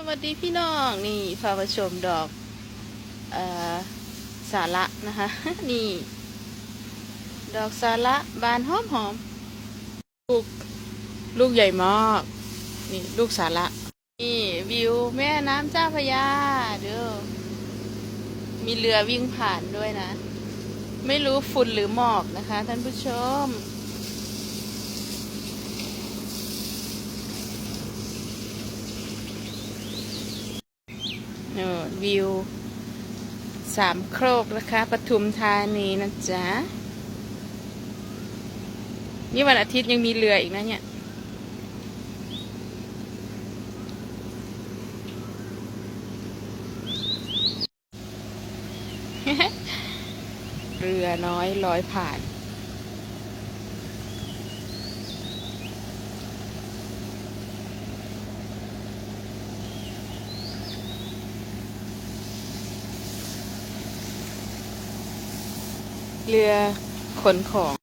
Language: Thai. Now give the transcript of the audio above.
สวัสดีพี่น้องนี่พามาชมดอกอสาระนะคะ นี่ ดอกสาระบานหอมหอมลูกลูกใหญ่มากนี่ลูกสาระนี่วิวแม่น้ำเจ้าพยาเด้อมีเรือวิ่งผ่านด้วยนะ ไม่รู้ฝุ่นหรือหมอกนะคะ ท่านผู้ชม เออ วิวสามโครกนะคะปทุมธานีนะจ๊ะ นี่วันอาทิตย์ยังมีเรืออีกนะเนี่ยเรือน้อยลอยผ่าน เรือขนของ